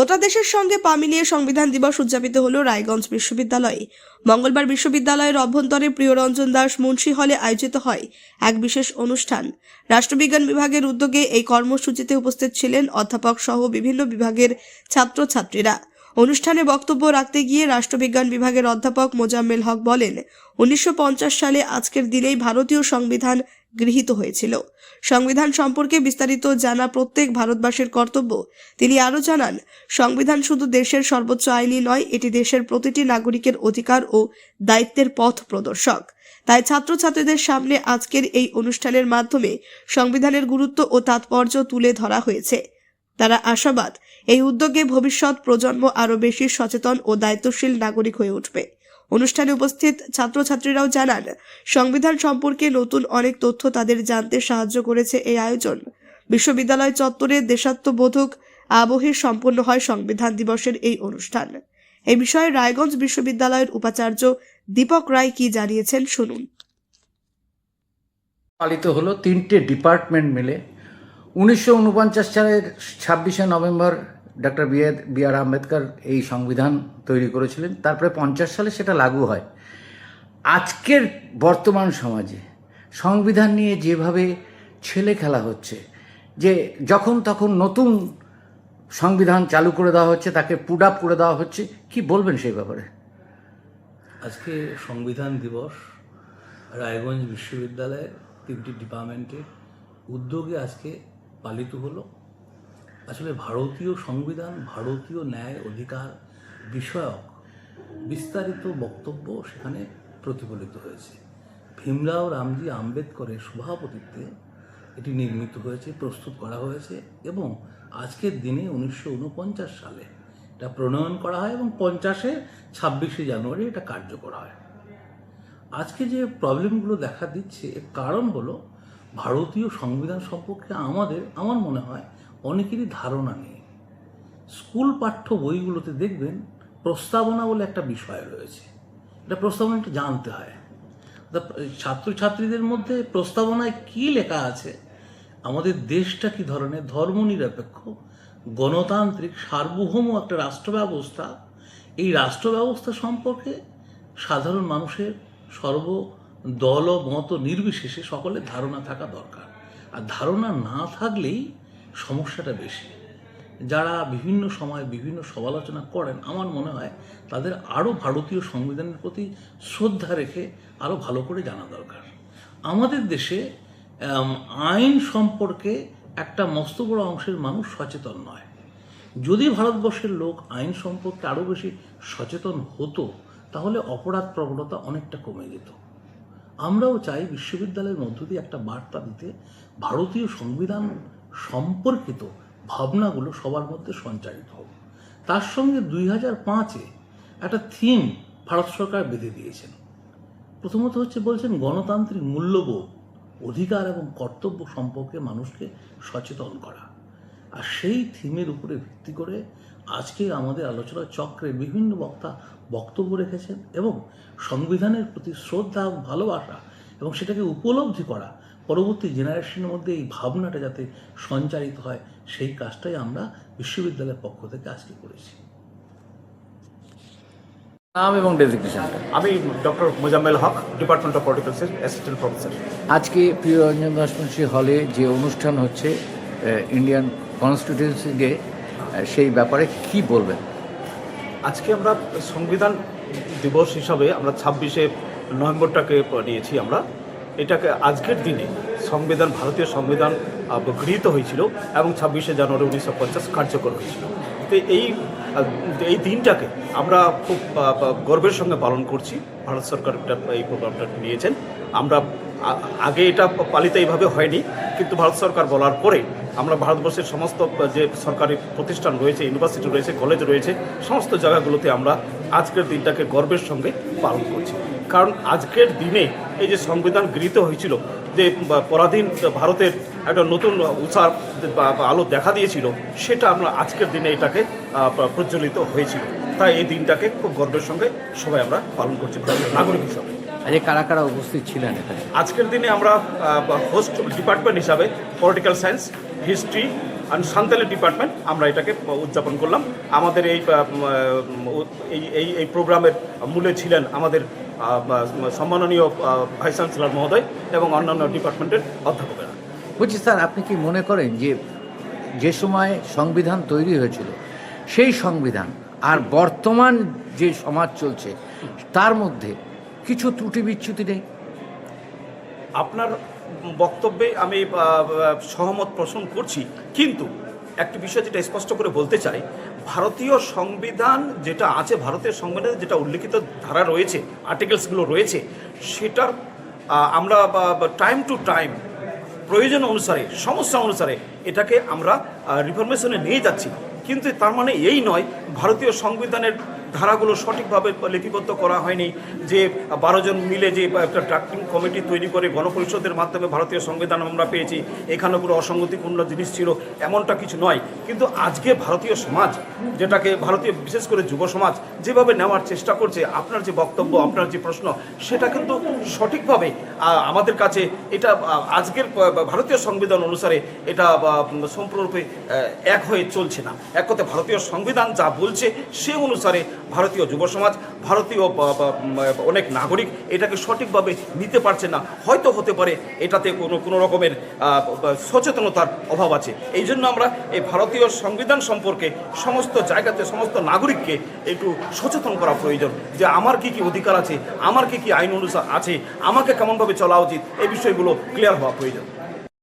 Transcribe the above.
আনন্দের সঙ্গে পা মিলিয়ে সংবিধান দিবস উদযাপিত হল রায়গঞ্জ বিশ্ববিদ্যালয়ে। মঙ্গলবার বিশ্ববিদ্যালয়ের অভ্যন্তরে প্রিয়রঞ্জন দাস মুন্সি হলে আয়োজিত হয় এক বিশেষ অনুষ্ঠান। রাষ্ট্রবিজ্ঞান বিভাগের উদ্যোগে এই কর্মসূচিতে উপস্থিত ছিলেন অধ্যাপক সহ বিভিন্ন বিভাগের ছাত্রছাত্রীরা। অনুষ্ঠানে বক্তব্য রাখতে গিয়ে রাষ্ট্রবিজ্ঞান বিভাগের অধ্যাপক মোজাম্মেল হক বলেন, উনিশশো পঞ্চাশ সালে আজকের দিনেই ভারতীয় সংবিধান গৃহীত হয়েছিল। সংবিধান সম্পর্কে বিস্তারিত জানা প্রত্যেক ভারতবাসীর কর্তব্য। তিনি আরও জানান, সংবিধান শুধু দেশের সর্বোচ্চ আইনই নয়, এটি দেশের প্রতিটি নাগরিকের অধিকার ও দায়িত্বের পথ প্রদর্শক। তাই ছাত্রছাত্রীদের সামনে আজকের এই অনুষ্ঠানের মাধ্যমে সংবিধানের গুরুত্ব ও তাৎপর্য তুলে ধরা হয়েছে। তারা আশাবাদ এই উদ্যোগে ভবিষ্যৎ প্রজন্ম আরও বেশি সচেতন ও দায়িত্বশীল নাগরিক হয়ে উঠবে। অনুষ্ঠানে উপস্থিত ছাত্রছাত্রীরাও জানান, সংবিধান সম্পর্কে নতুন অনেক তথ্য তাদের জানতে সাহায্য করেছে এই আয়োজন। বিশ্ববিদ্যালয় চত্বরে দেশাত্মবোধক আবহে সম্পন্ন হয় সংবিধান দিবসের এই অনুষ্ঠান। এই বিষয়ে রায়গঞ্জ বিশ্ববিদ্যালয়ের উপাচার্য দীপক রায় কি জানিয়েছেন শুনুন। পালিত হলো তিনটে ডিপার্টমেন্ট মিলে উনিশশো উনপঞ্চাশ সালের ছাব্বিশে November doctor B B R Ambedkar এই সংবিধান তৈরি করেছিলেন। তারপরে পঞ্চাশ সালে সেটা লাগু হয়। আজকের বর্তমান সমাজে সংবিধান নিয়ে যেভাবে ছেলে খেলা হচ্ছে, যে যখন তখন নতুন সংবিধান চালু করে দেওয়া হচ্ছে, তাকে পুড আপ করে দেওয়া হচ্ছে, কি বলবেন সেই ব্যাপারে? আজকে সংবিধান দিবস রায়গঞ্জ বিশ্ববিদ্যালয়ের তিনটি ডিপার্টমেন্টের উদ্যোগে আজকে পালিত হলো। আসলে ভারতীয় সংবিধান, ভারতীয় ন্যায় অধিকার বিষয়ক বিস্তারিত বক্তব্য সেখানে প্রতিফলিত হয়েছে। ভীমরাও রামজি আম্বেদকরের সভাপতিত্বে এটি নির্মিত হয়েছে, প্রস্তুত করা হয়েছে এবং আজকের দিনে উনিশশো উনপঞ্চাশ সালে এটা প্রণয়ন করা হয় এবং পঞ্চাশে ছাব্বিশে জানুয়ারি এটা কার্যকর হয়। আজকে যে প্রবলেমগুলো দেখা দিচ্ছে, এর কারণ হলো ভারতীয় সংবিধান সম্পর্কে আমাদের, আমার মনে হয় অনেকেরই ধারণা নেই। স্কুল পাঠ্য বইগুলোতে দেখবেন প্রস্তাবনা বলে একটা বিষয় রয়েছে। এটা প্রস্তাবনাটা জানতে হয়। ছাত্রছাত্রীদের মধ্যে প্রস্তাবনায় কি লেখা আছে? আমাদের দেশটা কি ধরনের? ধর্মনিরপেক্ষ, গণতান্ত্রিক, সার্বভৌম একটা রাষ্ট্র ব্যবস্থা এই রাষ্ট্র ব্যবস্থা সম্পর্কে সাধারণ মানুষের সর্ব দল মত নির্বিশেষে সকলের ধারণা থাকা দরকার। আর ধারণা না থাকলেই সমস্যাটা বেশি। যারা বিভিন্ন সময় বিভিন্ন সমালোচনা করেন, আমার মনে হয় তাদের আরও ভারতীয় সংবিধানের প্রতি শ্রদ্ধা রেখে আরও ভালো করে জানা দরকার। আমাদের দেশে আইন সম্পর্কে একটা মস্ত বড় অংশের মানুষ সচেতন নয়। যদি ভারতবর্ষের লোক আইন সম্পর্কে আরও বেশি সচেতন হতো, তাহলে অপরাধ প্রবণতা অনেকটা কমে যেত। আমরাও চাই বিশ্ববিদ্যালয়ের মধ্য দিয়ে একটা বার্তা দিতে ভারতীয় সংবিধান সম্পর্কিত ভাবনাগুলো সবার মধ্যে সঞ্চারিত হোক। তার সঙ্গে দুই হাজার পাঁচে একটা থিম ভারত সরকার বেঁধে দিয়েছেন। প্রথমত হচ্ছে বলছেন গণতান্ত্রিক মূল্যবোধ, অধিকার এবং কর্তব্য সম্পর্কে মানুষকে সচেতন করা। আর সেই থিমের উপরে ভিত্তি করে আজকে আমাদের আলোচনা চক্রে বিভিন্ন বক্তা বক্তব্য রেখেছেন এবং সংবিধানের প্রতি শ্রদ্ধা এবং ভালোবাসা এবং সেটাকে উপলব্ধি করা পরবর্তী জেনারেশনের মধ্যে এই ভাবনাটা যাতে সঞ্চারিত হয় সেই কাজটাই আমরা বিশ্ববিদ্যালয়ের পক্ষ থেকে আজকে করেছি। নাম এবং ডেজিগনেশনটা আমি doctor Mozammel Haque department of political science assistant professor আজকে প্রিয় রঞ্জন দাসমুন্সী হলে যে অনুষ্ঠান হচ্ছে ইন্ডিয়ান কনস্টিটিউন্সি ডে সেই ব্যাপারে কি বলবেন? আজকে আমরা সংবিধান দিবস হিসাবে আমরা ছাব্বিশে নভেম্বরটাকে নিয়েছি আমরা। এটাকে আজকের দিনে সংবিধান, ভারতীয় সংবিধান গৃহীত হয়েছিল এবং ছাব্বিশে জানুয়ারি উনিশশো পঞ্চাশ কার্যকর হয়েছিল। তো এই এই দিনটাকে আমরা খুব গর্বের সঙ্গে পালন করছি। ভারত সরকার এই প্রোগ্রামটা নিয়েছেন। আমরা আগে এটা পালিত এইভাবে হয়নি, কিন্তু ভারত সরকার বলার পরে আমরা ভারতবর্ষের সমস্ত যে সরকারি প্রতিষ্ঠান রয়েছে ইউনিভার্সিটি রয়েছে কলেজ রয়েছে সমস্ত জায়গাগুলোতে আমরা আজকের দিনটাকে গর্বের সঙ্গে পালন করছি। কারণ আজকের দিনে এই যে সংবিধান গৃহীত হয়েছিল যে পরাধীন ভারতের একটা নতুন বা আলো দেখা দিয়েছিল সেটা আমরা আজকের দিনে এটাকে প্রজ্বলিত হয়েছিল। তাই এই দিনটাকে খুব গর্বের সঙ্গে সবাই আমরা পালন করছি নাগরিক হিসাবে। আজকে কারা কারা উপস্থিত ছিলেন এখানে? আজকের দিনে আমরা হোস্ট ডিপার্টমেন্ট হিসাবে political science history and Santali department আমরা এটাকে উদযাপন করলাম। আমাদের এই এই এই প্রোগ্রামের মূলে ছিলেন আমাদের সম্মাননীয় ভাইস চ্যান্সেলর মহোদয় এবং অন্যান্য ডিপার্টমেন্টের অধ্যাপকেরা। বলছি, স্যার, আপনি কি মনে করেন যে যে সময় সংবিধান তৈরি হয়েছিল, সেই সংবিধান আর বর্তমান যে সমাজ চলছে, তার মধ্যে কিছু ত্রুটি বিচ্যুতি নেই? আপনার বক্তব্যে আমি সহমত পোষণ করছি। কিন্তু একটি বিষয় যেটা স্পষ্ট করে বলতে চাই, ভারতীয় সংবিধান যেটা আছে ভারতের সংবিধানে যেটা উল্লেখিত ধারা রয়েছে, আর্টিকেলসগুলো রয়েছে, সেটার আমরা টাইম টু টাইম প্রয়োজন অনুসারে, সমস্যা অনুসারে এটাকে আমরা রিফরমেশনে নিয়ে যাচ্ছি। কিন্তু তার মানে এই নয়, ভারতীয় সংবিধানের ধারাগুলো সঠিকভাবে লিপিবদ্ধ করা হয়নি যে বারো জন মিলে যে একটা ড্রাফটিং কমিটি তৈরি করে গণপরিষদের মাধ্যমে ভারতীয় সংবিধান আমরা পেয়েছি এখানে কোনো অসঙ্গতিপূর্ণ জিনিস ছিল, এমনটা কিছু নয়। কিন্তু আজকে ভারতীয় সমাজ, যেটাকে ভারতীয় বিশেষ করে যুব সমাজ যেভাবে নেওয়ার চেষ্টা করছে, আপনার যে বক্তব্য, আপনার যে প্রশ্ন, সেটা কিন্তু সঠিকভাবে আমাদের কাছে এটা আজকের ভারতীয় সংবিধান অনুসারে এটা সম্পূর্ণরূপে এক হয়ে চলছে না। এক কথা ভারতীয় সংবিধান যা বলছে, সে অনুসারে ভারতীয় যুব সমাজ, ভারতীয় অনেক নাগরিক এটাকে সঠিকভাবে নিতে পারছে না। হয়তো হতে পারে, এটাতে কোনো কোনো রকমের সচেতনতার অভাব আছে। এই জন্য আমরা এই ভারতীয় সংবিধান সম্পর্কে সমস্ত জায়গাতে, সমস্ত নাগরিককে একটু সচেতন করা প্রয়োজন যে আমার কি কি অধিকার আছে, আমার কি কি আইন অনুসার আছে, আমাকে কেমনভাবে চলা উচিত, এই বিষয়গুলো ক্লিয়ার হওয়া প্রয়োজন।